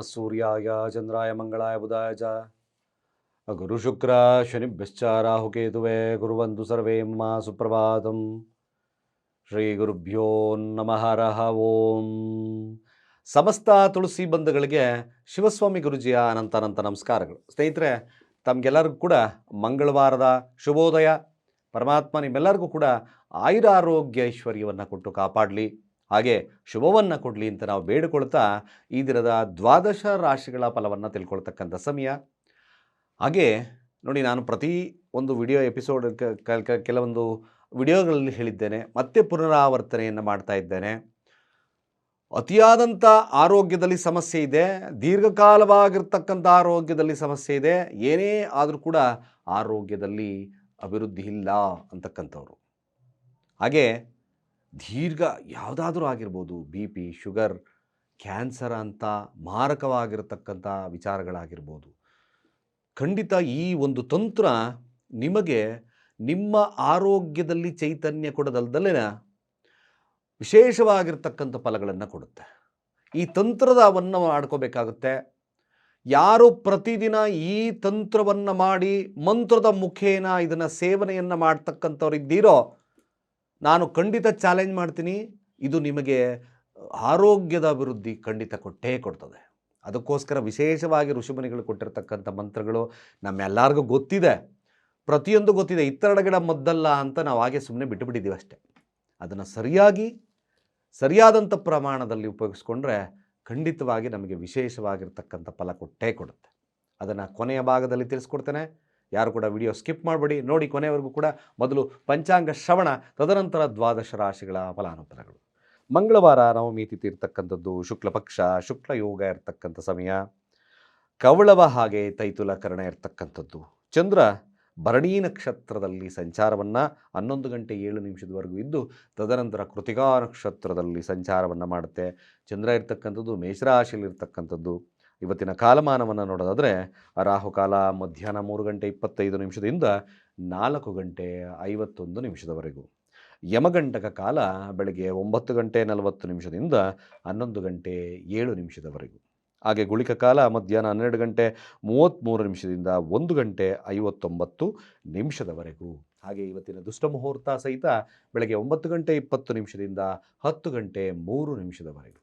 ಸೂರ್ಯಾಯ ಚಂದ್ರಾಯ ಮಂಗಳಾಯ ಬುಧಾಯ ಚ ಗುರು ಶುಕ್ರ ಶನಿಭ್ಯಶ್ಚ ರಾಹುಕೇತುವೆ ಗುರುವಂತು ಸರ್ವೇ ಮಮ ಸುಪ್ರಭಾತಂ ಶ್ರೀ ಗುರುಭ್ಯೋ ನಮಃ ರಹ ಓಂ ಸಮಸ್ತ ತುಳಸಿ ಬಂಧುಗಳಿಗೆ ಶಿವಸ್ವಾಮಿ ಗುರುಜಿಯ ಅನಂತ ಅನಂತ ನಮಸ್ಕಾರಗಳು. ಸ್ನೇಹಿತರೆ, ತಮಗೆಲ್ಲರಿಗೂ ಕೂಡ ಮಂಗಳವಾರದ ಶುಭೋದಯ. ಪರಮಾತ್ಮ ನಿಮ್ಮೆಲ್ಲರಿಗೂ ಕೂಡ ಆಯುರಾರೋಗ್ಯ ಐಶ್ವರ್ಯವನ್ನು ಕೊಟ್ಟು ಕಾಪಾಡಲಿ. ಹಾಗೆ ಶುಭವನ್ನು ಕೊಡಲಿ ಅಂತ ನಾವು ಬೇಡಿಕೊಳ್ತಾ ಈ ದಿನದ ದ್ವಾದಶ ರಾಶಿಗಳ ಫಲವನ್ನು ತಿಳ್ಕೊಳ್ತಕ್ಕಂಥ ಸಮಯ. ಹಾಗೆ ನೋಡಿ ನಾನು ಪ್ರತಿ ಒಂದು ವಿಡಿಯೋ ಎಪಿಸೋಡ್ ಕೆಲವೊಂದು ವಿಡಿಯೋಗಳಲ್ಲಿ ಹೇಳಿದ್ದೇನೆ. ಮತ್ತೆ ಪುನರಾವರ್ತನೆಯನ್ನು ಮಾಡ್ತಾ ಇದ್ದೇನೆ. ಅತಿಯಾದಂಥ ಆರೋಗ್ಯದಲ್ಲಿ ಸಮಸ್ಯೆ ಇದೆ. ದೀರ್ಘಕಾಲವಾಗಿರ್ತಕ್ಕಂಥ ಆರೋಗ್ಯದಲ್ಲಿ ಸಮಸ್ಯೆ ಇದೆ. ಏನೇ ಆದರೂ ಕೂಡ ಆರೋಗ್ಯದಲ್ಲಿ ಅಭಿವೃದ್ಧಿ ಇಲ್ಲ ಅಂತಕ್ಕಂಥವ್ರು. ಹಾಗೆ ದೀರ್ಘ ಯಾವುದಾದ್ರೂ ಆಗಿರ್ಬೋದು, ಬಿ ಪಿ, ಶುಗರ್, ಕ್ಯಾನ್ಸರ್ ಅಂತ ಮಾರಕವಾಗಿರತಕ್ಕಂಥ ವಿಚಾರಗಳಾಗಿರ್ಬೋದು. ಖಂಡಿತ ಈ ಒಂದು ತಂತ್ರ ನಿಮಗೆ ನಿಮ್ಮ ಆರೋಗ್ಯದಲ್ಲಿ ಚೈತನ್ಯ ಕೊಡದಲ್ದಲ್ಲೇನ ವಿಶೇಷವಾಗಿರ್ತಕ್ಕಂಥ ಫಲಗಳನ್ನು ಕೊಡುತ್ತೆ. ಈ ತಂತ್ರದವನ್ನು ಮಾಡ್ಕೋಬೇಕಾಗುತ್ತೆ. ಯಾರು ಪ್ರತಿದಿನ ಈ ತಂತ್ರವನ್ನು ಮಾಡಿ ಮಂತ್ರದ ಮುಖೇನ ಇದನ್ನು ಸೇವನೆಯನ್ನು ಮಾಡ್ತಕ್ಕಂಥವ್ರು ಇದ್ದೀರೋ ನಾನು ಖಂಡಿತ ಚಾಲೆಂಜ್ ಮಾಡ್ತೀನಿ. ಇದು ನಿಮಗೆ ಆರೋಗ್ಯದ ಅಭಿವೃದ್ಧಿ ಖಂಡಿತ ಕೊಟ್ಟೇ ಕೊಡ್ತದೆ. ಅದಕ್ಕೋಸ್ಕರ ವಿಶೇಷವಾಗಿ ಋಷಿಮುನಿಗಳು ಕೊಟ್ಟಿರ್ತಕ್ಕಂಥ ಮಂತ್ರಗಳು ನಮ್ಮೆಲ್ಲರಿಗೂ ಗೊತ್ತಿದೆ. ಪ್ರತಿಯೊಂದು ಗೊತ್ತಿದೆ. ಇತ್ತರಡ ಗಿಡ ಮದ್ದಲ್ಲ ಅಂತ ನಾವು ಹಾಗೆ ಸುಮ್ಮನೆ ಬಿಟ್ಟುಬಿಟ್ಟಿದ್ದೀವಿ ಅಷ್ಟೇ. ಅದನ್ನು ಸರಿಯಾಗಿ, ಸರಿಯಾದಂಥ ಪ್ರಮಾಣದಲ್ಲಿ ಉಪಯೋಗಿಸ್ಕೊಂಡ್ರೆ ಖಂಡಿತವಾಗಿ ನಮಗೆ ವಿಶೇಷವಾಗಿರ್ತಕ್ಕಂಥ ಫಲ ಕೊಟ್ಟೇ ಕೊಡುತ್ತೆ. ಅದನ್ನು ಕೊನೆಯ ಭಾಗದಲ್ಲಿ ತಿಳಿಸ್ಕೊಡ್ತೇನೆ. ಯಾರು ಕೂಡ ವಿಡಿಯೋ ಸ್ಕಿಪ್ ಮಾಡಬೇಡಿ. ನೋಡಿ ಕೊನೆಯವರೆಗೂ ಕೂಡ ಮೊದಲು ಪಂಚಾಂಗ ಶ್ರವಣ, ತದನಂತರ ದ್ವಾದಶ ರಾಶಿಗಳ ಫಲಾನುಫಲಗಳು ಮಂಗಳವಾರ ನವಮಿ ತಿಥಿ ಇರ್ತಕ್ಕಂಥದ್ದು, ಶುಕ್ಲ ಪಕ್ಷ, ಶುಕ್ಲ ಯೋಗ ಇರ್ತಕ್ಕಂಥ ಸಮಯ. ಕವಳವ ಹಾಗೆ ತೈತುಲ ಕರ್ಣ ಇರ್ತಕ್ಕಂಥದ್ದು. ಚಂದ್ರ ಭರಣಿ ನಕ್ಷತ್ರದಲ್ಲಿ ಸಂಚಾರವನ್ನು ಹನ್ನೊಂದು ಗಂಟೆ ಏಳು ನಿಮಿಷದವರೆಗೂ ಇದ್ದು, ತದನಂತರ ಕೃತಿಕಾ ನಕ್ಷತ್ರದಲ್ಲಿ ಸಂಚಾರವನ್ನು ಮಾಡುತ್ತೆ. ಚಂದ್ರ ಇರ್ತಕ್ಕಂಥದ್ದು ಮೇಷರಾಶಿಯಲ್ಲಿರ್ತಕ್ಕಂಥದ್ದು ಇವತ್ತಿನ ಕಾಲಮಾನವನ್ನು ನೋಡೋದಾದರೆ, ರಾಹುಕಾಲ ಮಧ್ಯಾಹ್ನ ಮೂರು ಗಂಟೆ ಇಪ್ಪತ್ತೈದು ನಿಮಿಷದಿಂದ ನಾಲ್ಕು ಗಂಟೆ ಐವತ್ತೊಂದು ನಿಮಿಷದವರೆಗೂ. ಯಮಗಂಟಕ ಕಾಲ ಬೆಳಗ್ಗೆ ಒಂಬತ್ತು ಗಂಟೆ ನಲವತ್ತು ನಿಮಿಷದಿಂದ ಹನ್ನೊಂದು ಗಂಟೆ ಏಳು ನಿಮಿಷದವರೆಗೂ. ಹಾಗೆ ಗುಳಿಕ ಕಾಲ ಮಧ್ಯಾಹ್ನ ಹನ್ನೆರಡು ಗಂಟೆ ಮೂವತ್ತ್ಮೂರು ನಿಮಿಷದಿಂದ ಒಂದು ಗಂಟೆ ಐವತ್ತೊಂಬತ್ತು ನಿಮಿಷದವರೆಗೂ. ಹಾಗೆ ಇವತ್ತಿನ ದುಷ್ಟ ಮುಹೂರ್ತ ಸಹಿತ ಬೆಳಗ್ಗೆ ಒಂಬತ್ತು ಗಂಟೆ ಇಪ್ಪತ್ತು ನಿಮಿಷದಿಂದ ಹತ್ತು ಗಂಟೆ ಮೂರು ನಿಮಿಷದವರೆಗೂ.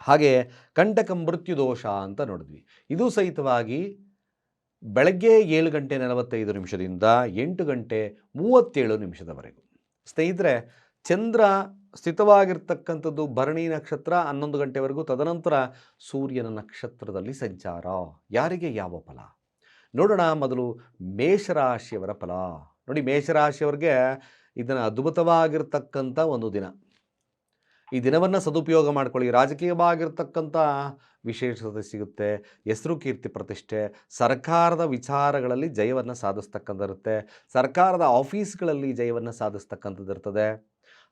ಹಾಗೆ ಕಂಟಕ ಮೃತ್ಯು ದೋಷ ಅಂತ ನೋಡಿದ್ವಿ. ಇದು ಸಹಿತವಾಗಿ ಬೆಳಗ್ಗೆ ಏಳು ಗಂಟೆ ನಲವತ್ತೈದು ನಿಮಿಷದಿಂದ ಎಂಟು ಗಂಟೆ ಮೂವತ್ತೇಳು ನಿಮಿಷದವರೆಗೂ. ಸ್ನೇಹಿತರೆ, ಚಂದ್ರ ಸ್ಥಿತವಾಗಿರ್ತಕ್ಕಂಥದ್ದು ಭರಣಿ ನಕ್ಷತ್ರ ಹನ್ನೊಂದು ಗಂಟೆವರೆಗೂ, ತದನಂತರ ಸೂರ್ಯನ ನಕ್ಷತ್ರದಲ್ಲಿ ಸಂಚಾರ. ಯಾರಿಗೆ ಯಾವ ಫಲ? ನೋಡೋಣ ಮೊದಲು ಮೇಷರಾಶಿಯವರ ಫಲ. ನೋಡಿ, ಮೇಷರಾಶಿಯವರಿಗೆ ಇದನ್ನು ಅದ್ಭುತವಾಗಿರ್ತಕ್ಕಂಥ ಒಂದು ದಿನ. ಈ ದಿನವನ್ನು ಸದುಪಯೋಗ ಮಾಡ್ಕೊಳ್ಳಿ. ರಾಜಕೀಯವಾಗಿರ್ತಕ್ಕಂಥ ವಿಶೇಷತೆ ಸಿಗುತ್ತೆ. ಹೆಸರು ಕೀರ್ತಿ ಪ್ರತಿಷ್ಠೆ, ಸರ್ಕಾರದ ವಿಚಾರಗಳಲ್ಲಿ ಜಯವನ್ನು ಸಾಧಿಸ್ತಕ್ಕಂಥದ್ದಿರುತ್ತೆ. ಸರ್ಕಾರದ ಆಫೀಸ್ಗಳಲ್ಲಿ ಜಯವನ್ನು ಸಾಧಿಸ್ತಕ್ಕಂಥದ್ದಿರ್ತದೆ.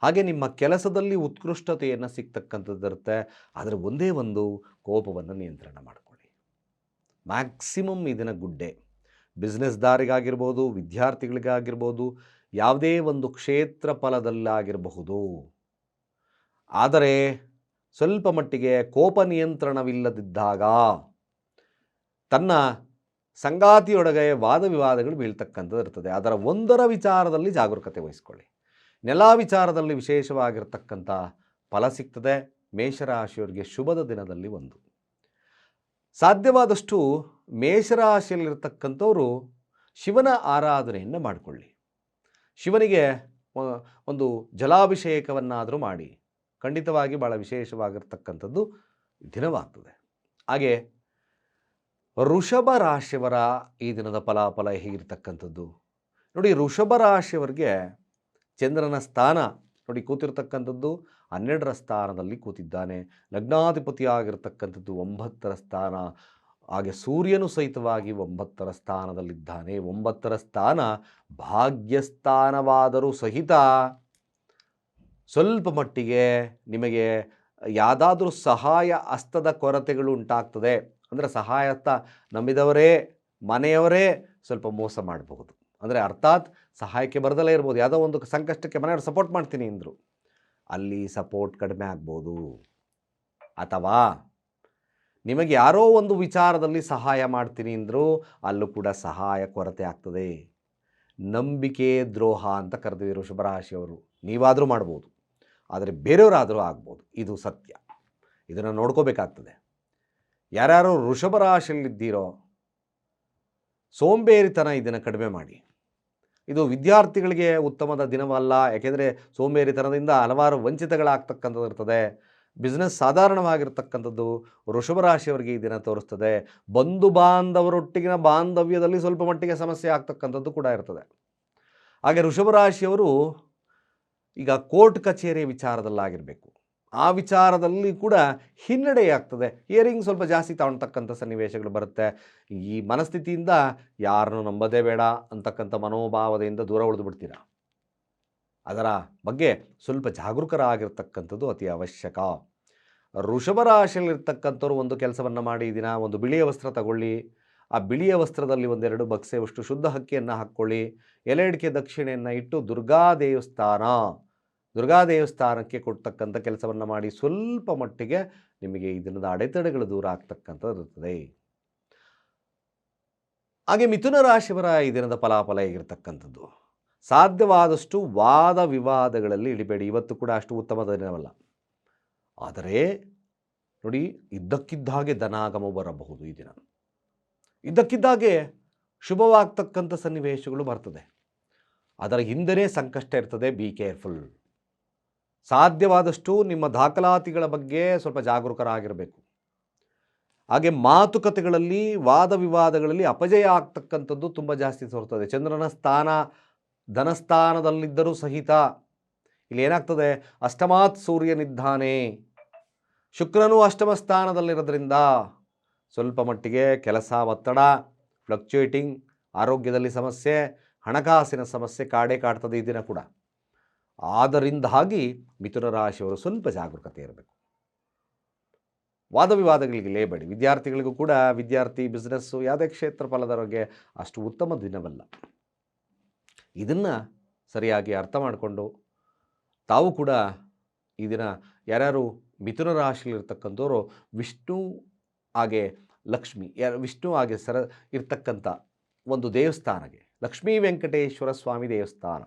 ಹಾಗೆ ನಿಮ್ಮ ಕೆಲಸದಲ್ಲಿ ಉತ್ಕೃಷ್ಟತೆಯನ್ನು ಸಿಗ್ತಕ್ಕಂಥದ್ದಿರುತ್ತೆ. ಆದರೆ ಒಂದೇ ಒಂದು ಕೋಪವನ್ನು ನಿಯಂತ್ರಣ ಮಾಡಿಕೊಳ್ಳಿ. ಮ್ಯಾಕ್ಸಿಮಮ್ ಇದನ್ನು ಗುಡ್ಡೆ ಬಿಸ್ನೆಸ್ದಾರಿಗಾಗಿರ್ಬೋದು, ವಿದ್ಯಾರ್ಥಿಗಳಿಗಾಗಿರ್ಬೋದು, ಯಾವುದೇ ಒಂದು ಕ್ಷೇತ್ರ ಫಲದಲ್ಲಾಗಿರಬಹುದು ಆದರೆ ಸ್ವಲ್ಪ ಮಟ್ಟಿಗೆ ಕೋಪ ನಿಯಂತ್ರಣವಿಲ್ಲದಿದ್ದಾಗ ತನ್ನ ಸಂಗಾತಿಯೊಳಗೆ ವಾದ ವಿವಾದಗಳು ಬೀಳ್ತಕ್ಕಂಥದ್ದು ಇರ್ತದೆ. ಅದರ ಒಂದರ ವಿಚಾರದಲ್ಲಿ ಜಾಗರೂಕತೆ ವಹಿಸ್ಕೊಳ್ಳಿ. ನೆಲ ವಿಚಾರದಲ್ಲಿ ವಿಶೇಷವಾಗಿರ್ತಕ್ಕಂಥ ಫಲ ಸಿಗ್ತದೆ. ಮೇಷರಾಶಿಯವರಿಗೆ ಶುಭದ ದಿನದಲ್ಲಿ ಒಂದು. ಸಾಧ್ಯವಾದಷ್ಟು ಮೇಷರಾಶಿಯಲ್ಲಿರ್ತಕ್ಕಂಥವರು ಶಿವನ ಆರಾಧನೆಯನ್ನು ಮಾಡಿಕೊಳ್ಳಿ. ಶಿವನಿಗೆ ಒಂದು ಜಲಾಭಿಷೇಕವನ್ನಾದರೂ ಮಾಡಿ. ಖಂಡಿತವಾಗಿ ಭಾಳ ವಿಶೇಷವಾಗಿರ್ತಕ್ಕಂಥದ್ದು ದಿನವಾಗ್ತದೆ. ಹಾಗೆ ಋಷಭ ರಾಶಿಯವರ ಈ ದಿನದ ಫಲಾಫಲ ಹೇಗಿರ್ತಕ್ಕಂಥದ್ದು ನೋಡಿ, ಋಷಭ ರಾಶಿಯವರಿಗೆ ಚಂದ್ರನ ಸ್ಥಾನ, ನೋಡಿ, ಕೂತಿರ್ತಕ್ಕಂಥದ್ದು ಹನ್ನೆರಡರ ಸ್ಥಾನದಲ್ಲಿ ಕೂತಿದ್ದಾನೆ. ಲಗ್ನಾಧಿಪತಿ ಆಗಿರ್ತಕ್ಕಂಥದ್ದು ಒಂಬತ್ತರ ಸ್ಥಾನ, ಹಾಗೆ ಸೂರ್ಯನು ಸಹಿತವಾಗಿ ಒಂಬತ್ತರ ಸ್ಥಾನದಲ್ಲಿದ್ದಾನೆ. ಒಂಬತ್ತರ ಸ್ಥಾನ ಭಾಗ್ಯಸ್ಥಾನವಾದರೂ ಸಹಿತ ಸ್ವಲ್ಪ ಮಟ್ಟಿಗೆ ನಿಮಗೆ ಯಾವುದಾದ್ರೂ ಸಹಾಯ ಹಸ್ತದ ಕೊರತೆಗಳು ಉಂಟಾಗ್ತದೆ. ಅಂದರೆ ಸಹಾಯತ್ತ ನಂಬಿದವರೇ ಮನೆಯವರೇ ಸ್ವಲ್ಪ ಮೋಸ ಮಾಡಬಹುದು. ಅಂದರೆ ಅರ್ಥಾತ್ ಸಹಾಯಕ್ಕೆ ಬರದಲ್ಲೇ ಇರ್ಬೋದು. ಯಾವುದೋ ಒಂದು ಸಂಕಷ್ಟಕ್ಕೆ ಮನೆಯವರು ಸಪೋರ್ಟ್ ಮಾಡ್ತೀನಿ ಅಂದರು. ಅಲ್ಲಿ ಸಪೋರ್ಟ್ ಕಡಿಮೆ ಆಗ್ಬೋದು. ಅಥವಾ ನಿಮಗೆ ಯಾರೋ ಒಂದು ವಿಚಾರದಲ್ಲಿ ಸಹಾಯ ಮಾಡ್ತೀನಿ ಅಂದರೂ, ಅಲ್ಲೂ ಕೂಡ ಸಹಾಯ ಕೊರತೆ ಆಗ್ತದೆ. ನಂಬಿಕೆ ದ್ರೋಹ ಅಂತ ಕರೆದಿರುವ ಶುಭರಾಶಿಯವರು ನೀವಾದರೂ ಮಾಡ್ಬೋದು. ಆದರೆ ಬೇರೆಯವರಾದರೂ ಆಗ್ಬೋದು. ಇದು ಸತ್ಯ. ಇದನ್ನು ನೋಡ್ಕೋಬೇಕಾಗ್ತದೆ. ಯಾರ್ಯಾರು ಋಷಭ ರಾಶಿಯಲ್ಲಿದ್ದೀರೋ, ಸೋಂಬೇರಿತನ ಇದನ್ನು ಕಡಿಮೆ ಮಾಡಿ. ಇದು ವಿದ್ಯಾರ್ಥಿಗಳಿಗೆ ಉತ್ತಮದ ದಿನವಲ್ಲ. ಯಾಕೆಂದರೆ ಸೋಂಬೇರಿತನದಿಂದ ಹಲವಾರು ವಂಚಿತಗಳಾಗ್ತಕ್ಕಂಥದ್ದು ಇರ್ತದೆ. ಬಿಸ್ನೆಸ್ ಸಾಧಾರಣವಾಗಿರ್ತಕ್ಕಂಥದ್ದು ರಾಶಿಯವರಿಗೆ ಈ ದಿನ ತೋರಿಸ್ತದೆ. ಬಂಧು ಬಾಂಧವರೊಟ್ಟಿಗಿನ ಬಾಂಧವ್ಯದಲ್ಲಿ ಸ್ವಲ್ಪ ಮಟ್ಟಿಗೆ ಸಮಸ್ಯೆ ಆಗ್ತಕ್ಕಂಥದ್ದು ಕೂಡ ಇರ್ತದೆ. ಹಾಗೆ ಋಷಭ ರಾಶಿಯವರು ಈಗ ಕೋರ್ಟ್ ಕಚೇರಿ ವಿಚಾರದಲ್ಲಾಗಿರಬೇಕು. ಆ ವಿಚಾರದಲ್ಲಿ ಕೂಡ ಹಿನ್ನಡೆಯಾಗ್ತದೆ. ಹಿಯರಿಂಗ್ ಸ್ವಲ್ಪ ಜಾಸ್ತಿ ತಗೊಳ್ತಕ್ಕಂಥ ಸನ್ನಿವೇಶಗಳು ಬರುತ್ತೆ. ಈ ಮನಸ್ಥಿತಿಯಿಂದ ಯಾರನ್ನು ನಂಬದೇ ಬೇಡ ಅಂತಕ್ಕಂಥ ಮನೋಭಾವದಿಂದ ದೂರ ಉಳಿದು ಬಿಡ್ತೀರ? ಅದರ ಬಗ್ಗೆ ಸ್ವಲ್ಪ ಜಾಗರೂಕರಾಗಿರ್ತಕ್ಕಂಥದ್ದು ಅತಿ ಅವಶ್ಯಕ. ವೃಷಭ ರಾಶಿಯಲ್ಲಿರ್ತಕ್ಕಂಥವ್ರು ಒಂದು ಕೆಲಸವನ್ನು ಮಾಡಿ ದಿನ ಒಂದು ಬಿಳಿಯ ವಸ್ತ್ರ ತಗೊಳ್ಳಿ. ಆ ಬಿಳಿಯ ವಸ್ತ್ರದಲ್ಲಿ ಒಂದೆರಡು ಬಕ್ಸೆವಷ್ಟು ಶುದ್ಧ ಹಕ್ಕಿಯನ್ನು ಹಾಕ್ಕೊಳ್ಳಿ. ಎಲೆ ಅಡಿಕೆ ದಕ್ಷಿಣೆಯನ್ನು ಇಟ್ಟು ದುರ್ಗಾ ದೇವಸ್ಥಾನ. ದುರ್ಗಾ ದೇವಸ್ಥಾನಕ್ಕೆ ಕೊಡ್ತಕ್ಕಂಥ ಕೆಲಸವನ್ನು ಮಾಡಿ ಸ್ವಲ್ಪ ಮಟ್ಟಿಗೆ ನಿಮಗೆ ಈ ದಿನದ ಅಡೆತಡೆಗಳು ದೂರ ಆಗ್ತಕ್ಕಂಥದ್ದು ಇರುತ್ತದೆ. ಹಾಗೆ ಮಿಥುನ ರಾಶಿಯವರ ಈ ದಿನದ ಫಲಾಫಲ ಹೇಗಿರ್ತಕ್ಕಂಥದ್ದು? ಸಾಧ್ಯವಾದಷ್ಟು ವಾದ ವಿವಾದಗಳಲ್ಲಿ ಇಳಿಬೇಡಿ. ಇವತ್ತು ಕೂಡ ಅಷ್ಟು ಉತ್ತಮದ ದಿನವಲ್ಲ. ಆದರೆ ನೋಡಿ, ಇದ್ದಕ್ಕಿದ್ದಾಗೆ ಧನಾಗಮ ಬರಬಹುದು ಈ ದಿನ. ಇದ್ದಕ್ಕಿದ್ದಾಗೆ ಶುಭವಾಗ್ತಕ್ಕಂಥ ಸನ್ನಿವೇಶಗಳು ಬರ್ತದೆ. ಅದರ ಹಿಂದೆಯೇ ಸಂಕಷ್ಟ ಇರ್ತದೆ. ಬಿ ಕೇರ್ಫುಲ್ ಸಾಧ್ಯವಾದಷ್ಟು ನಿಮ್ಮ ದಾಖಲಾತಿಗಳ ಬಗ್ಗೆ ಸ್ವಲ್ಪ ಜಾಗರೂಕರಾಗಿರಬೇಕು. ಹಾಗೆ ಮಾತುಕತೆಗಳಲ್ಲಿ ವಾದ ವಿವಾದಗಳಲ್ಲಿ ಅಪಜಯ ಆಗ್ತಕ್ಕಂಥದ್ದು ತುಂಬ ಜಾಸ್ತಿ ತೋರ್ತದೆ ಚಂದ್ರನ ಸ್ಥಾನ, ಧನಸ್ಥಾನದಲ್ಲಿದ್ದರೂ ಸಹಿತ ಇಲ್ಲಿ ಏನಾಗ್ತದೆ? ಅಷ್ಟಮಾತ್ ಸೂರ್ಯನಿದ್ದಾನೆ. ಶುಕ್ರನು ಅಷ್ಟಮ ಸ್ಥಾನದಲ್ಲಿರೋದ್ರಿಂದ ಸ್ವಲ್ಪ ಮಟ್ಟಿಗೆ ಕೆಲಸ, ಒತ್ತಡ ಫ್ಲಕ್ಚುಯೇಟಿಂಗ್ ಆರೋಗ್ಯದಲ್ಲಿ ಸಮಸ್ಯೆ, ಹಣಕಾಸಿನ ಸಮಸ್ಯೆ ಕಾಡೇ ಕಾಡ್ತದೆ ಈ ದಿನ ಕೂಡ. ಆದ್ದರಿಂದಾಗಿ ಮಿಥುನ ರಾಶಿಯವರು ಸ್ವಲ್ಪ ಜಾಗರೂಕತೆ ಇರಬೇಕು. ವಾದ ವಿವಾದಗಳಿಗೆ ಲೇಬೇಡಿ. ವಿದ್ಯಾರ್ಥಿಗಳಿಗೂ ಕೂಡ ವಿದ್ಯಾರ್ಥಿ, ಬಿಸ್ನೆಸ್ಸು, ಯಾವುದೇ ಕ್ಷೇತ್ರ ಫಲದವರಿಗೆ ಅಷ್ಟು ಉತ್ತಮ ದಿನವಲ್ಲ. ಇದನ್ನು ಸರಿಯಾಗಿ ಅರ್ಥ ಮಾಡಿಕೊಂಡು ತಾವು ಕೂಡ ಈ ದಿನ ಯಾರ್ಯಾರು ಮಿಥುನ ರಾಶಿಯಲ್ಲಿರ್ತಕ್ಕಂಥವ್ರು ವಿಷ್ಣು ಹಾಗೆ ಲಕ್ಷ್ಮಿ, ಯಾರು ವಿಷ್ಣು ಹಾಗೆ ಸರ ಇರ್ತಕ್ಕಂಥ ಒಂದು ದೇವಸ್ಥಾನಕ್ಕೆ, ಲಕ್ಷ್ಮೀ ವೆಂಕಟೇಶ್ವರ ಸ್ವಾಮಿ ದೇವಸ್ಥಾನ.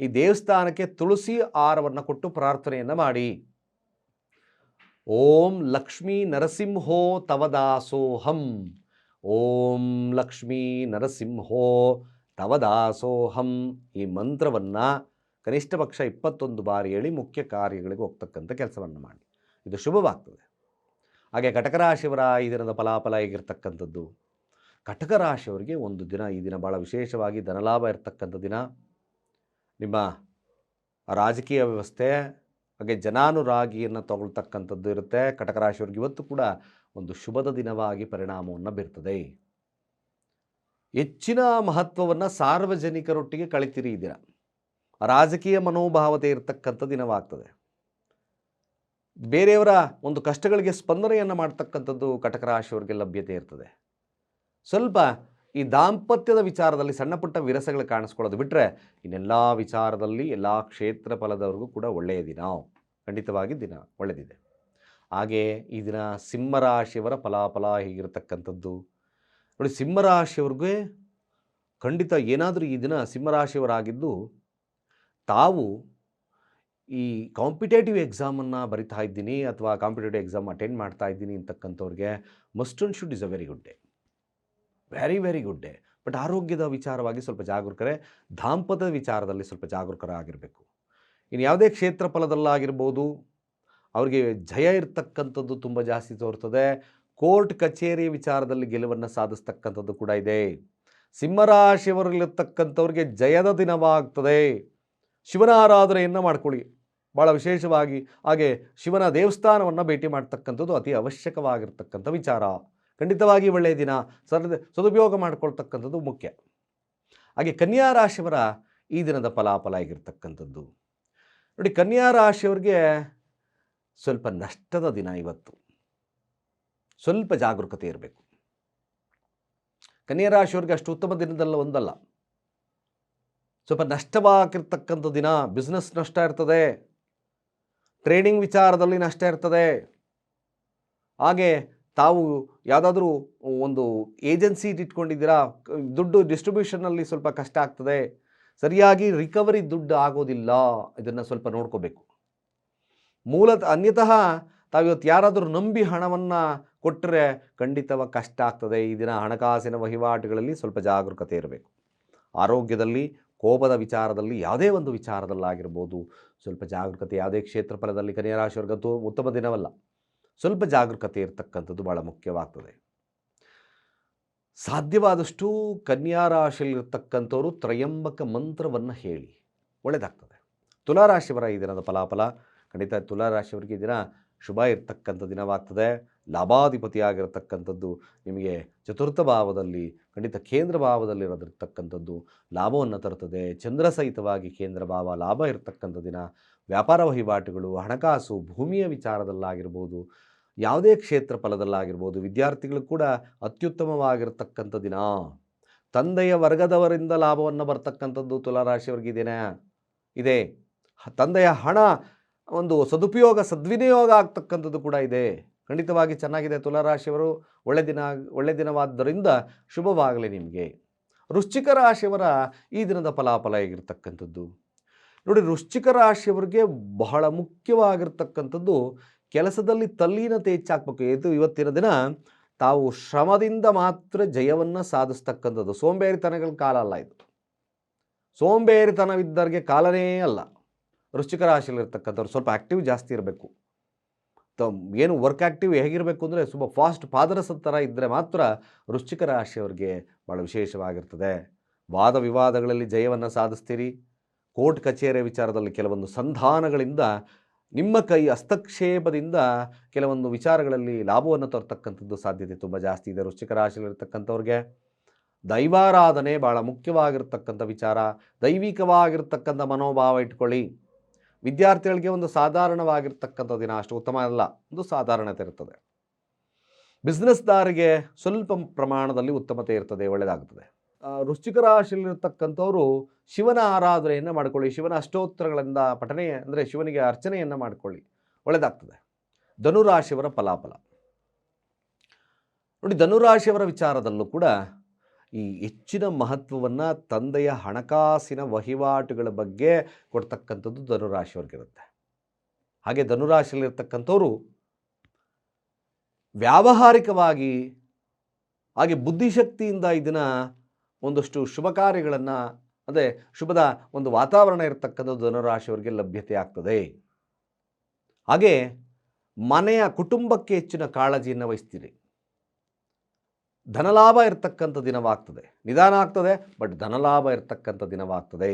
ಈ ದೇವಸ್ಥಾನಕ್ಕೆ ತುಳಸಿ ಆರವನ್ನು ಕೊಟ್ಟು ಪ್ರಾರ್ಥನೆಯನ್ನು ಮಾಡಿ. ಓಂ ಲಕ್ಷ್ಮೀ ನರಸಿಂಹೋ ತವದಾಸೋಹಂ ಓಂ ಲಕ್ಷ್ಮೀ ನರಸಿಂಹೋ ತವದಾಸೋಹಂ ಈ ಮಂತ್ರವನ್ನು ಕನಿಷ್ಠ ಪಕ್ಷ ಇಪ್ಪತ್ತೊಂದು ಬಾರಿ ಹೇಳಿ ಮುಖ್ಯ ಕಾರ್ಯಗಳಿಗೆ ಹೋಗ್ತಕ್ಕಂಥ ಕೆಲಸವನ್ನು ಮಾಡಿ. ಇದು ಶುಭವಾಗ್ತದೆ. ಹಾಗೆ ಕಟಕ ರಾಶಿಯವರ ಈ ದಿನದ ಫಲಾಫಲ ಹೇಗಿರ್ತಕ್ಕಂಥದ್ದು? ಕಟಕ ರಾಶಿಯವರಿಗೆ ಒಂದು ದಿನ, ಈ ದಿನ ಭಾಳ ವಿಶೇಷವಾಗಿ ಧನಲಾಭ ಇರ್ತಕ್ಕಂಥ ದಿನ. ನಿಮ್ಮ ರಾಜಕೀಯ ವ್ಯವಸ್ಥೆ, ಹಾಗೆ ಜನಾನುರಾಗಿಯನ್ನು ತಗೊಳ್ತಕ್ಕಂಥದ್ದು ಇರುತ್ತೆ. ಕಟಕ ರಾಶಿಯವ್ರಿಗೆ ಇವತ್ತು ಕೂಡ ಒಂದು ಶುಭದ ದಿನವಾಗಿ ಪರಿಣಾಮವನ್ನು ಬೀರ್ತದೆ. ಹೆಚ್ಚಿನ ಮಹತ್ವವನ್ನು ಸಾರ್ವಜನಿಕರೊಟ್ಟಿಗೆ ಕಳಿತೀರಿ ಇದೀರ ರಾಜಕೀಯ ಮನೋಭಾವತೆ ಇರತಕ್ಕಂಥ ದಿನವಾಗ್ತದೆ. ಬೇರೆಯವರ ಒಂದು ಕಷ್ಟಗಳಿಗೆ ಸ್ಪಂದನೆಯನ್ನು ಮಾಡ್ತಕ್ಕಂಥದ್ದು ಕಟಕ ರಾಶಿಯವ್ರಿಗೆ ಲಭ್ಯತೆ ಇರ್ತದೆ. ಸ್ವಲ್ಪ ಈ ದಾಂಪತ್ಯದ ವಿಚಾರದಲ್ಲಿ ಸಣ್ಣ ಪುಟ್ಟ ವಿರಸಗಳು ಕಾಣಿಸ್ಕೊಳ್ಳೋದು ಬಿಟ್ಟರೆ ಇನ್ನೆಲ್ಲ ವಿಚಾರದಲ್ಲಿ ಎಲ್ಲ ಕ್ಷೇತ್ರ ಫಲದವ್ರಿಗೂ ಕೂಡ ಒಳ್ಳೆಯ ದಿನ. ಖಂಡಿತವಾಗಿ ದಿನ ಒಳ್ಳೆಯದಿದೆ ಹಾಗೆ ಈ ದಿನ ಸಿಂಹರಾಶಿಯವರ ಫಲಾಫಲ ಹೀಗಿರತಕ್ಕಂಥದ್ದು? ನೋಡಿ, ಸಿಂಹರಾಶಿಯವ್ರಿಗೆ ಖಂಡಿತ ಏನಾದರೂ ಈ ದಿನ ಸಿಂಹರಾಶಿಯವರಾಗಿದ್ದು ತಾವು ಈ ಕಾಂಪಿಟೇಟಿವ್ ಎಕ್ಸಾಮನ್ನು ಬರಿತಾ ಇದ್ದೀನಿ ಅಥವಾ ಕಾಂಪಿಟೇಟಿವ್ ಎಕ್ಸಾಮ್ ಅಟೆಂಡ್ ಮಾಡ್ತಾ ಇದ್ದೀನಿ ಅಂತಕ್ಕಂಥವ್ರಿಗೆ must and should is a very good day. Very very good day but ಆರೋಗ್ಯದ ವಿಚಾರವಾಗಿ ಸ್ವಲ್ಪ ಜಾಗರೂಕರೇ ದಾಂಪತ್ಯದ ವಿಚಾರದಲ್ಲಿ ಸ್ವಲ್ಪ ಜಾಗರೂಕರಾಗಿರಬೇಕು. ಇನ್ನು ಯಾವುದೇ ಕ್ಷೇತ್ರ ಫಲದಲ್ಲಾಗಿರ್ಬೋದು ಅವರಿಗೆ ಜಯ ಇರ್ತಕ್ಕಂಥದ್ದು ತುಂಬ ಜಾಸ್ತಿ ತೋರ್ತದೆ. ಕೋರ್ಟ್ ಕಚೇರಿ ವಿಚಾರದಲ್ಲಿ ಗೆಲುವನ್ನು ಸಾಧಿಸ್ತಕ್ಕಂಥದ್ದು ಕೂಡ ಇದೆ. ಸಿಂಹರಾಶಿಯವರಲ್ಲಿರ್ತಕ್ಕಂಥವ್ರಿಗೆ ಜಯದ ದಿನವಾಗ್ತದೆ. ಶಿವನ ಆರಾಧನೆಯನ್ನು ಮಾಡ್ಕೊಳ್ಳಿ. ಭಾಳ ವಿಶೇಷವಾಗಿ ಹಾಗೆ ಶಿವನ ದೇವಸ್ಥಾನವನ್ನು ಭೇಟಿ ಮಾಡ್ತಕ್ಕಂಥದ್ದು ಅತಿ ಅವಶ್ಯಕವಾಗಿರ್ತಕ್ಕಂಥ ವಿಚಾರ. ಖಂಡಿತವಾಗಿ ಒಳ್ಳೆಯ ದಿನ. ಸರ್ ಸದುಪಯೋಗ ಮಾಡಿಕೊಳ್ತಕ್ಕಂಥದ್ದು ಮುಖ್ಯ. ಹಾಗೆ ಕನ್ಯಾ ರಾಶಿಯವರ ಈ ದಿನದ ಫಲಾಫಲ ಆಗಿರ್ತಕ್ಕಂಥದ್ದು. ನೋಡಿ, ಕನ್ಯಾ ರಾಶಿಯವ್ರಿಗೆ ಸ್ವಲ್ಪ ನಷ್ಟದ ದಿನ ಇವತ್ತು. ಸ್ವಲ್ಪ ಜಾಗರೂಕತೆ ಇರಬೇಕು. ಕನ್ಯಾ ರಾಶಿಯವ್ರಿಗೆ ಅಷ್ಟು ಉತ್ತಮ ದಿನದಲ್ಲ ಒಂದಲ್ಲ. ಸ್ವಲ್ಪ ನಷ್ಟವಾಗಿರ್ತಕ್ಕಂಥ ದಿನ ಬಿಸ್ನೆಸ್ ನಷ್ಟ ಇರ್ತದೆ. ಟ್ರೇಡಿಂಗ್ ವಿಚಾರದಲ್ಲಿ ನಷ್ಟ ಇರ್ತದೆ. ಹಾಗೆ ತಾವು ಯಾವುದಾದ್ರೂ ಒಂದು ಏಜೆನ್ಸಿ ಇಟ್ಕೊಂಡಿದ್ದೀರಾ? ದುಡ್ಡು ಡಿಸ್ಟ್ರಿಬ್ಯೂಷನಲ್ಲಿ ಸ್ವಲ್ಪ ಕಷ್ಟ ಆಗ್ತದೆ. ಸರಿಯಾಗಿ ರಿಕವರಿ ದುಡ್ಡು ಆಗೋದಿಲ್ಲ. ಇದನ್ನು ಸ್ವಲ್ಪ ನೋಡ್ಕೋಬೇಕು. ಮೂಲತಃ ಅನ್ಯತಃ ತಾವಿವತ್ತು ಯಾರಾದರೂ ನಂಬಿ ಹಣವನ್ನು ಕೊಟ್ಟರೆ ಖಂಡಿತವಾಗಿ ಕಷ್ಟ ಆಗ್ತದೆ. ಈ ದಿನ ಹಣಕಾಸಿನ ವಹಿವಾಟುಗಳಲ್ಲಿ ಸ್ವಲ್ಪ ಜಾಗರೂಕತೆ ಇರಬೇಕು. ಆರೋಗ್ಯದಲ್ಲಿ, ಕೋಪದ ವಿಚಾರದಲ್ಲಿ ಯಾವುದೇ ಒಂದು ವಿಚಾರದಲ್ಲಾಗಿರ್ಬೋದು. ಸ್ವಲ್ಪ ಜಾಗರೂಕತೆ ಯಾವುದೇ ಕ್ಷೇತ್ರ ಫಲದಲ್ಲಿ ಕನ್ಯಾ ರಾಶಿಯವರ್ಗಂತೂ ಉತ್ತಮ ದಿನವಲ್ಲ. ಸ್ವಲ್ಪ ಜಾಗರೂಕತೆ ಇರತಕ್ಕಂಥದ್ದು ಭಾಳ ಮುಖ್ಯವಾಗ್ತದೆ. ಸಾಧ್ಯವಾದಷ್ಟು ಕನ್ಯಾ ರಾಶಿಯಲ್ಲಿರ್ತಕ್ಕಂಥವರು ತ್ರಯಂಬಕ ಮಂತ್ರವನ್ನು ಹೇಳಿ ಒಳ್ಳೆಯದಾಗ್ತದೆ ತುಲಾರಾಶಿಯವರ ಈ ದಿನದ ಫಲಾಫಲ, ಖಂಡಿತ ತುಲಾರಾಶಿಯವರಿಗೆ ದಿನ ಶುಭ ಇರತಕ್ಕಂಥ ದಿನವಾಗ್ತದೆ. ಲಾಭಾಧಿಪತಿಯಾಗಿರತಕ್ಕಂಥದ್ದು ನಿಮಗೆ ಚತುರ್ಥ ಭಾವದಲ್ಲಿ, ಖಂಡಿತ ಕೇಂದ್ರ ಭಾವದಲ್ಲಿರೋದಿರ್ತಕ್ಕಂಥದ್ದು ಲಾಭವನ್ನು ತರುತ್ತದೆ. ಚಂದ್ರ ಸಹಿತವಾಗಿ ಕೇಂದ್ರ ಭಾವ, ಲಾಭ ಇರತಕ್ಕಂಥ ದಿನ. ವ್ಯಾಪಾರ ವಹಿವಾಟುಗಳು, ಹಣಕಾಸು, ಭೂಮಿಯ ವಿಚಾರದಲ್ಲಾಗಿರ್ಬೋದು ಯಾವುದೇ ಕ್ಷೇತ್ರ ಫಲದಲ್ಲಾಗಿರ್ಬೋದು ವಿದ್ಯಾರ್ಥಿಗಳು ಕೂಡ ಅತ್ಯುತ್ತಮವಾಗಿರ್ತಕ್ಕಂಥ ದಿನ. ತಂದೆಯ ವರ್ಗದವರಿಂದ ಲಾಭವನ್ನು ಬರ್ತಕ್ಕಂಥದ್ದು ತುಲಾರಾಶಿಯವರಿಗೆ ದಿನ ಇದೆ. ತಂದೆಯ ಹಣ, ಒಂದು ಸದುಪಯೋಗ, ಸದ್ವಿನಿಯೋಗ ಆಗ್ತಕ್ಕಂಥದ್ದು ಕೂಡ ಇದೆ. ಖಂಡಿತವಾಗಿ ಚೆನ್ನಾಗಿದೆ ತುಲಾರಾಶಿಯವರು. ಒಳ್ಳೆ ದಿನ, ಒಳ್ಳೆ ದಿನವಾದ್ದರಿಂದ ಶುಭವಾಗಲಿ ನಿಮಗೆ. ವೃಶ್ಚಿಕ ರಾಶಿಯವರ ಈ ದಿನದ ಫಲಾಫಲ ಹೇಗಿರ್ತಕ್ಕಂಥದ್ದು? ನೋಡಿ, ವೃಶ್ಚಿಕ ರಾಶಿಯವರಿಗೆ ಬಹಳ ಮುಖ್ಯವಾಗಿರ್ತಕ್ಕಂಥದ್ದು ಕೆಲಸದಲ್ಲಿ ತಲ್ಲೀನತೆ ಹೆಚ್ಚಾಗಬೇಕು. ಇದು ಇವತ್ತಿನ ದಿನ ತಾವು ಶ್ರಮದಿಂದ ಮಾತ್ರ ಜಯವನ್ನು ಸಾಧಿಸ್ತಕ್ಕಂಥದ್ದು. ಸೋಂಬೇರಿತನಗಳ ಕಾಲ ಅಲ್ಲ ಇದು. ಸೋಂಬೇರಿತನವಿದ್ದವರಿಗೆ ಕಾಲನೇ ಅಲ್ಲ. ವೃಶ್ಚಿಕ ರಾಶಿಯಲ್ಲಿರ್ತಕ್ಕಂಥವ್ರು ಸ್ವಲ್ಪ ಆ್ಯಕ್ಟಿವ್ ಜಾಸ್ತಿ ಇರಬೇಕು. ತ ಏನು ವರ್ಕ್ ಆ್ಯಕ್ಟಿವ್ ಹೇಗಿರಬೇಕು ಅಂದರೆ ತುಂಬ ಫಾಸ್ಟ್ ಪಾದರಸದ ಥರ ಇದ್ದರೆ ಮಾತ್ರ ವೃಶ್ಚಿಕ ರಾಶಿಯವರಿಗೆ ಭಾಳ ವಿಶೇಷವಾಗಿರ್ತದೆ. ವಾದ ವಿವಾದಗಳಲ್ಲಿ ಜಯವನ್ನು ಸಾಧಿಸ್ತೀರಿ. ಕೋರ್ಟ್ ಕಚೇರಿ ವಿಚಾರದಲ್ಲಿ ಕೆಲವೊಂದು ಸಂಧಾನಗಳಿಂದ ನಿಮ್ಮ ಕೈ ಹಸ್ತಕ್ಷೇಪದಿಂದ ಕೆಲವೊಂದು ವಿಚಾರಗಳಲ್ಲಿ ಲಾಭವನ್ನು ತರ್ತಕ್ಕಂಥದ್ದು ಸಾಧ್ಯತೆ ತುಂಬ ಜಾಸ್ತಿ ಇದೆ. ವೃಶ್ಚಿಕ ರಾಶಿಯಲ್ಲಿರ್ತಕ್ಕಂಥವ್ರಿಗೆ ದೈವಾರಾಧನೆ ಭಾಳ ಮುಖ್ಯವಾಗಿರ್ತಕ್ಕಂಥ ವಿಚಾರ. ದೈವಿಕವಾಗಿರ್ತಕ್ಕಂಥ ಮನೋಭಾವ ಇಟ್ಕೊಳ್ಳಿ. ವಿದ್ಯಾರ್ಥಿಗಳಿಗೆ ಒಂದು ಸಾಧಾರಣವಾಗಿರ್ತಕ್ಕಂಥ ದಿನ ಅಷ್ಟು ಉತ್ತಮ ಅಲ್ಲ. ಒಂದು ಸಾಧಾರಣತೆ ಇರ್ತದೆ. ಬಿಸ್ನೆಸ್ದಾರಿಗೆ ಸ್ವಲ್ಪ ಪ್ರಮಾಣದಲ್ಲಿ ಉತ್ತಮತೆ ಇರ್ತದೆ ಒಳ್ಳೆಯದಾಗುತ್ತದೆ ಆ, ವೃಶ್ಚಿಕ ರಾಶಿಯಲ್ಲಿರ್ತಕ್ಕಂಥವ್ರು ಶಿವನ ಆರಾಧನೆಯನ್ನು ಮಾಡಿಕೊಳ್ಳಿ. ಶಿವನ ಅಷ್ಟೋತ್ತರಗಳಿಂದ ಪಠನೆ, ಅಂದರೆ ಶಿವನಿಗೆ ಅರ್ಚನೆಯನ್ನು ಮಾಡಿಕೊಳ್ಳಿ. ಒಳ್ಳೆಯದಾಗ್ತದೆ ಧನುರಾಶಿಯವರ ಫಲಾಫಲ. ನೋಡಿ, ಧನುರಾಶಿಯವರ ವಿಚಾರದಲ್ಲೂ ಕೂಡ ಈ ಹೆಚ್ಚಿನ ಮಹತ್ವವನ್ನು ತಂದೆಯ ಹಣಕಾಸಿನ ವಹಿವಾಟುಗಳ ಬಗ್ಗೆ ಕೊಡ್ತಕ್ಕಂಥದ್ದು ಧನುರಾಶಿಯವ್ರಿಗಿರುತ್ತೆ. ಹಾಗೆ ಧನುರಾಶಿಯಲ್ಲಿರ್ತಕ್ಕಂಥವ್ರು ವ್ಯಾವಹಾರಿಕವಾಗಿ, ಹಾಗೆ ಬುದ್ಧಿಶಕ್ತಿಯಿಂದ ಇದನ್ನು ಒಂದಷ್ಟು ಶುಭ ಕಾರ್ಯಗಳನ್ನು ಅದೇ ಶುಭದ ಒಂದು ವಾತಾವರಣ ಇರತಕ್ಕಂಥ ಧನುರಾಶಿಯವರಿಗೆ ಲಭ್ಯತೆ ಆಗ್ತದೆ. ಹಾಗೆ ಮನೆಯ ಕುಟುಂಬಕ್ಕೆ ಹೆಚ್ಚಿನ ಕಾಳಜಿಯನ್ನು ವಹಿಸ್ತೀರಿ. ಧನಲಾಭ ಇರತಕ್ಕಂಥ ದಿನವಾಗ್ತದೆ. ನಿಧಾನ ಆಗ್ತದೆ, ಬಟ್ ಧನಲಾಭ ಇರತಕ್ಕಂಥ ದಿನವಾಗ್ತದೆ.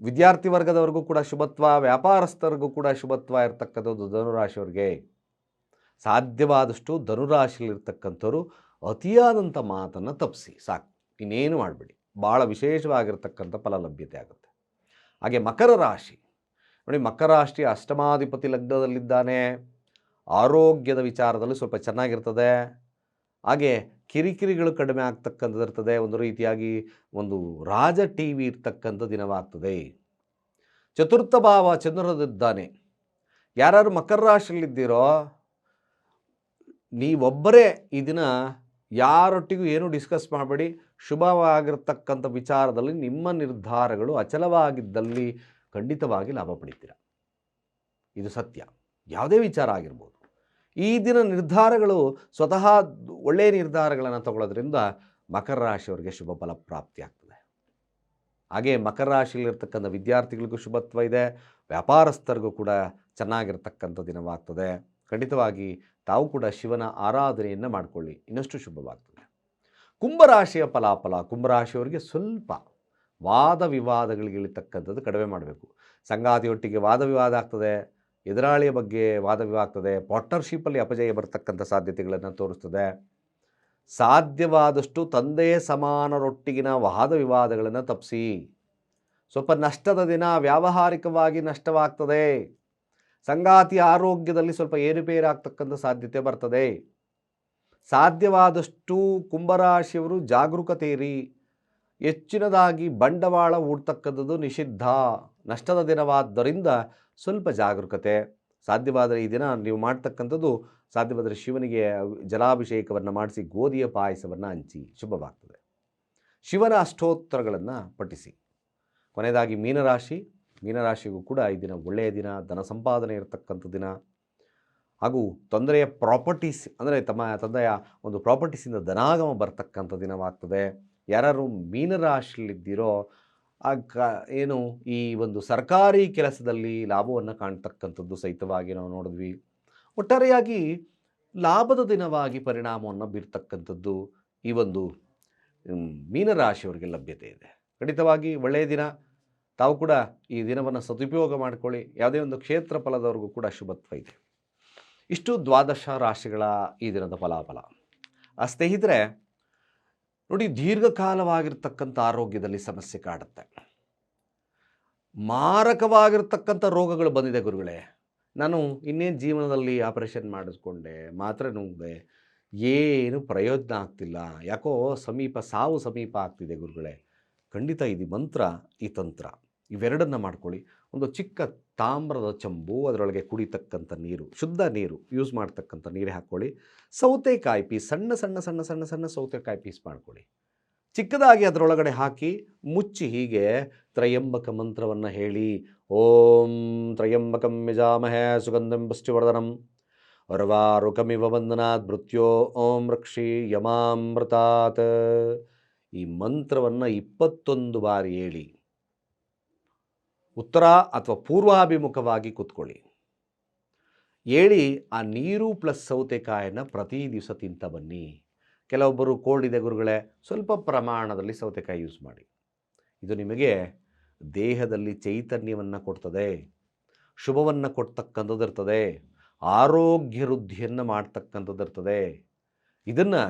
ವಿದ್ಯಾರ್ಥಿ ವರ್ಗದವರಿಗೂ ಕೂಡ ಶುಭತ್ವ, ವ್ಯಾಪಾರಸ್ಥರಿಗೂ ಕೂಡ ಶುಭತ್ವ ಇರತಕ್ಕಂಥದ್ದು ಧನುರಾಶಿಯವರಿಗೆ ಸಾಧ್ಯವಾದಷ್ಟು ಧನುರಾಶಿಯಲ್ಲಿರ್ತಕ್ಕಂಥವ್ರು ಅತಿಯಾದಂಥ ಮಾತನ್ನು ತಪ್ಪಿಸಿ, ಸಾಕು. ಇನ್ನೇನು ಮಾಡಬೇಡಿ. ಭಾಳ ವಿಶೇಷವಾಗಿರ್ತಕ್ಕಂಥ ಫಲ ಲಭ್ಯತೆ ಆಗುತ್ತೆ. ಹಾಗೆ ಮಕರ ರಾಶಿ. ನೋಡಿ ಮಕರ ರಾಶಿ ಅಷ್ಟಮಾಧಿಪತಿ ಲಗ್ನದಲ್ಲಿದ್ದಾನೆ. ಆರೋಗ್ಯದ ವಿಚಾರದಲ್ಲಿ ಸ್ವಲ್ಪ ಚೆನ್ನಾಗಿರ್ತದೆ. ಹಾಗೆ ಕಿರಿಕಿರಿಗಳು ಕಡಿಮೆ ಆಗ್ತಕ್ಕಂಥದ್ದು ಇರ್ತದೆ ಒಂದು ರೀತಿಯಾಗಿ ಒಂದು ರಾಜ ಟಿ ವಿ ಇರ್ತಕ್ಕಂಥ ದಿನವಾಗ್ತದೆ. ಚತುರ್ಥ ಭಾವ ಚಂದ್ರದಿದ್ದಾನೆ ಯಾರು ಮಕರ ರಾಶಿಯಲ್ಲಿದ್ದೀರೋ, ನೀವೊಬ್ಬರೇ ಈ ದಿನ ಯಾರೊಟ್ಟಿಗೂ ಏನು ಡಿಸ್ಕಸ್ ಮಾಡಬೇಡಿ. ಶುಭವಾಗಿರ್ತಕ್ಕಂಥ ವಿಚಾರದಲ್ಲಿ ನಿಮ್ಮ ನಿರ್ಧಾರಗಳು ಅಚಲವಾಗಿದ್ದಲ್ಲಿ ಖಂಡಿತವಾಗಿ ಲಾಭ ಪಡಿತೀರ. ಇದು ಸತ್ಯ. ಯಾವುದೇ ವಿಚಾರ ಆಗಿರ್ಬೋದು. ಈ ದಿನ ನಿರ್ಧಾರಗಳು ಸ್ವತಃ ಒಳ್ಳೆಯ ನಿರ್ಧಾರಗಳನ್ನು ತಗೊಳ್ಳೋದ್ರಿಂದ ಮಕರ ರಾಶಿಯವರಿಗೆ ಶುಭ ಫಲ ಪ್ರಾಪ್ತಿ ಆಗ್ತದೆ. ಹಾಗೆ ಮಕರ ರಾಶಿಯಲ್ಲಿರ್ತಕ್ಕಂಥ ವಿದ್ಯಾರ್ಥಿಗಳಿಗೂ ಶುಭತ್ವ ಇದೆ. ವ್ಯಾಪಾರಸ್ಥರಿಗೂ ಕೂಡ ಚೆನ್ನಾಗಿರ್ತಕ್ಕಂಥ ದಿನವಾಗ್ತದೆ. ಖಂಡಿತವಾಗಿ ತಾವು ಕೂಡ ಶಿವನ ಆರಾಧನೆಯನ್ನು ಮಾಡಿಕೊಳ್ಳಿ. ಇನ್ನಷ್ಟು ಶುಭವಾಗ್ತದೆ. ಕುಂಭರಾಶಿಯ ಫಲಾಫಲ, ಕುಂಭರಾಶಿಯವರಿಗೆ ಸ್ವಲ್ಪ ವಾದ ವಿವಾದಗಳಿಗೆ ಇಳಿತಕ್ಕಂಥದ್ದು ಕಡಿಮೆ ಮಾಡಬೇಕು. ಸಂಗಾತಿಯೊಟ್ಟಿಗೆ ವಾದ ವಿವಾದ ಆಗ್ತದೆ, ಎದುರಾಳಿಯ ಬಗ್ಗೆ ವಾದ ವಿವಾದ ಆಗ್ತದೆ, ಪಾರ್ಟ್ನರ್ಶಿಪ್ಪಲ್ಲಿ ಅಪಜಯ ಬರತಕ್ಕಂಥ ಸಾಧ್ಯತೆಗಳನ್ನು ತೋರಿಸ್ತದೆ. ಸಾಧ್ಯವಾದಷ್ಟು ತಂದೆಯ ಸಮಾನರೊಟ್ಟಿಗಿನ ವಾದ ವಿವಾದಗಳನ್ನು ತಪ್ಪಿಸಿ ಸ್ವಲ್ಪ ನಷ್ಟದ ದಿನ ವ್ಯಾವಹಾರಿಕವಾಗಿ ನಷ್ಟವಾಗ್ತದೆ. ಸಂಗಾತಿ ಆರೋಗ್ಯದಲ್ಲಿ ಸ್ವಲ್ಪ ಏರುಪೇರಾಗ್ತಕ್ಕಂಥ ಸಾಧ್ಯತೆ ಬರ್ತದೆ. ಸಾಧ್ಯವಾದಷ್ಟು ಕುಂಭರಾಶಿಯವರು ಜಾಗರೂಕತೆ ಇರಿ ಹೆಚ್ಚಿನದಾಗಿ ಬಂಡವಾಳ ಹೂಡ್ತಕ್ಕಂಥದ್ದು ನಿಷಿದ್ಧ. ನಷ್ಟದ ದಿನವಾದ್ದರಿಂದ ಸ್ವಲ್ಪ ಜಾಗರೂಕತೆ. ಸಾಧ್ಯವಾದರೆ ಈ ದಿನ ನೀವು ಮಾಡ್ತಕ್ಕಂಥದ್ದು ಸಾಧ್ಯವಾದರೆ ಶಿವನಿಗೆ ಜಲಾಭಿಷೇಕವನ್ನು ಮಾಡಿಸಿ, ಗೋಧಿಯ ಪಾಯಸವನ್ನು ಹಂಚಿ, ಶುಭವಾಗ್ತದೆ. ಶಿವನ ಅಷ್ಟೋತ್ತರಗಳನ್ನು ಪಠಿಸಿ. ಕೊನೆಯದಾಗಿ ಮೀನರಾಶಿ ಮೀನರಾಶಿಗೂ ಕೂಡ ಈ ದಿನ ಒಳ್ಳೆಯ ದಿನ, ಧನ ಸಂಪಾದನೆ ಇರತಕ್ಕಂಥ ದಿನ. ಹಾಗೂ ತೊಂದರೆಯ ಪ್ರಾಪರ್ಟೀಸ್ ಅಂದರೆ ತಮ್ಮ ತಂದೆಯ ಒಂದು ಪ್ರಾಪರ್ಟೀಸಿಂದ ಧನಾಗಮ ಬರ್ತಕ್ಕಂಥ ದಿನವಾಗ್ತದೆ. ಯಾರು ಮೀನರಾಶಿಯಲ್ಲಿದ್ದೀರೋ ಆ ಕ ಏನು ಈ ಒಂದು ಸರ್ಕಾರಿ ಕೆಲಸದಲ್ಲಿ ಲಾಭವನ್ನು ಕಾಣ್ತಕ್ಕಂಥದ್ದು ಸಹಿತವಾಗಿ ನಾವು ನೋಡಿದ್ವಿ. ಒಟ್ಟಾರೆಯಾಗಿ ಲಾಭದ ದಿನವಾಗಿ ಪರಿಣಾಮವನ್ನು ಬೀರ್ತಕ್ಕಂಥದ್ದು ಈ ಒಂದು ಮೀನರಾಶಿಯವರಿಗೆ ಲಭ್ಯತೆ ಇದೆ. ಖಂಡಿತವಾಗಿ ಒಳ್ಳೆಯ ದಿನ ತಾವು ಕೂಡ ಈ ದಿನವನ್ನು ಸದುಪಯೋಗ ಮಾಡಿಕೊಳ್ಳಿ. ಯಾವುದೇ ಒಂದು ಕ್ಷೇತ್ರ ಫಲದವರೆಗೂ ಕೂಡ ಶುಭತ್ವ ಇದೆ. ಇಷ್ಟು ದ್ವಾದಶ ರಾಶಿಗಳ ಈ ದಿನದ ಫಲಾಫಲ. ಆ ಸ್ನೇಹಿತರೆ, ನೋಡಿ ದೀರ್ಘಕಾಲವಾಗಿರ್ತಕ್ಕಂಥ ಆರೋಗ್ಯದಲ್ಲಿ ಸಮಸ್ಯೆ ಕಾಡುತ್ತೆ. ಮಾರಕವಾಗಿರ್ತಕ್ಕಂಥ ರೋಗಗಳು ಬಂದಿದೆ ಗುರುಗಳೇ. ನಾನು ಇನ್ನೇನು ಜೀವನದಲ್ಲಿ ಆಪರೇಷನ್ ಮಾಡಿಸ್ಕೊಂಡೆ, ಮಾತ್ರ ನುಂಗಿದೆ, ಏನು ಪ್ರಯೋಜನ ಆಗ್ತಿಲ್ಲ. ಯಾಕೋ ಸಮೀಪ, ಸಾವು ಸಮೀಪ ಆಗ್ತಿದೆ ಗುರುಗಳೇ. ಖಂಡಿತ ಇದು ಮಂತ್ರ, ಈ ತಂತ್ರ. ಇವೆರಡನ್ನು ಮಾಡ್ಕೊಳ್ಳಿ. ಒಂದು ಚಿಕ್ಕ ತಾಮ್ರದ ಚಂಬು, ಅದರೊಳಗೆ ಕುಡಿತಕ್ಕಂಥ ನೀರು, ಶುದ್ಧ ನೀರು ಯೂಸ್ ಮಾಡ್ತಕ್ಕಂಥ ನೀರು ಹಾಕ್ಕೊಳ್ಳಿ. ಸೌತೆಕಾಯಿ ಪೀಸ್ ಸಣ್ಣ ಸಣ್ಣ ಸಣ್ಣ ಸಣ್ಣ ಸಣ್ಣ ಸೌತೆಕಾಯಿ ಪೀಸ್ ಮಾಡ್ಕೊಳ್ಳಿ. ಚಿಕ್ಕದಾಗಿ ಅದರೊಳಗಡೆ ಹಾಕಿ ಮುಚ್ಚಿ ಹೀಗೆ ತ್ರಯಂಬಕ ಮಂತ್ರವನ್ನು ಹೇಳಿ, ಓಂ ತ್ರಯಂಬಕಂ ಯಜಾಮಹೇ ಸುಗಂಧಂ ಪುಷ್ಟಿವರ್ಧನಂ. ವರ್ವಾರುಕಮಿವ ಬಂಧನಾತ್ ಮೃತ್ಯೋ ಓಂ ರಕ್ಷಿ ಯಮಾಮೃತಾತ್. ಈ ಮಂತ್ರವನ್ನು ಇಪ್ಪತ್ತೊಂದು ಬಾರಿ ಹೇಳಿ. ಉತ್ತರ ಅಥವಾ ಪೂರ್ವಾಭಿಮುಖವಾಗಿ ಕೂತ್ಕೊಳ್ಳಿ. ಹೇಳಿ ಆ ನೀರು ಪ್ಲಸ್ ಸೌತೆಕಾಯನ್ನು ಪ್ರತಿ ದಿವಸ ತಿಂತ ಬನ್ನಿ. ಕೆಲವೊಬ್ಬರು ಕೋಲ್ಡ್ ಇದೆ ಗುರುಗಳೇ, ಸ್ವಲ್ಪ ಪ್ರಮಾಣದಲ್ಲಿ ಸೌತೆಕಾಯಿ ಯೂಸ್ ಮಾಡಿ. ಇದು ನಿಮಗೆ ದೇಹದಲ್ಲಿ ಚೈತನ್ಯವನ್ನು ಕೊಡ್ತದೆ, ಶುಭವನ್ನು ಕೊಡ್ತಕ್ಕಂಥದ್ದು ಇರ್ತದೆ, ಆರೋಗ್ಯ ವೃದ್ಧಿಯನ್ನು ಮಾಡ್ತಕ್ಕಂಥದ್ದು ಇರ್ತದೆ. ಇದನ್ನು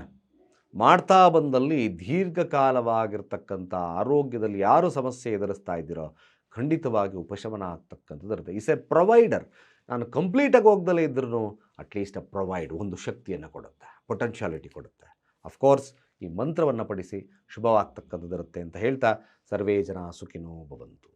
ಮಾಡ್ತಾ ಬಂದಲ್ಲಿ ದೀರ್ಘಕಾಲವಾಗಿರ್ತಕ್ಕಂಥ ಆರೋಗ್ಯದಲ್ಲಿ ಯಾರು ಸಮಸ್ಯೆ ಎದುರಿಸ್ತಾ ಇದ್ದೀರೋ ಖಂಡಿತವಾಗಿ ಉಪಶಮನ ಆಗ್ತಕ್ಕಂಥದ್ದು ಇರುತ್ತೆ. ಇಸ್ ಎ ಪ್ರೊವೈಡರ್ ನಾನು ಕಂಪ್ಲೀಟಾಗಿ ಹೋಗ್ದಲೇ ಇದ್ರೂ ಅಟ್ಲೀಸ್ಟ್ ಅ ಪ್ರೊವೈಡ್ ಒಂದು ಶಕ್ತಿಯನ್ನು ಕೊಡುತ್ತೆ ಪೊಟೆನ್ಷಿಯಾಲಿಟಿ ಕೊಡುತ್ತೆ. ಅಫ್ಕೋರ್ಸ್ ಈ ಮಂತ್ರವನ್ನು ಪಡಿಸಿ ಶುಭವಾಗ್ತಕ್ಕಂಥದ್ದು ಇರುತ್ತೆ ಅಂತ ಹೇಳ್ತಾ ಸರ್ವೇ ಜನ ಸುಖಿನೋ ಭವಂತು.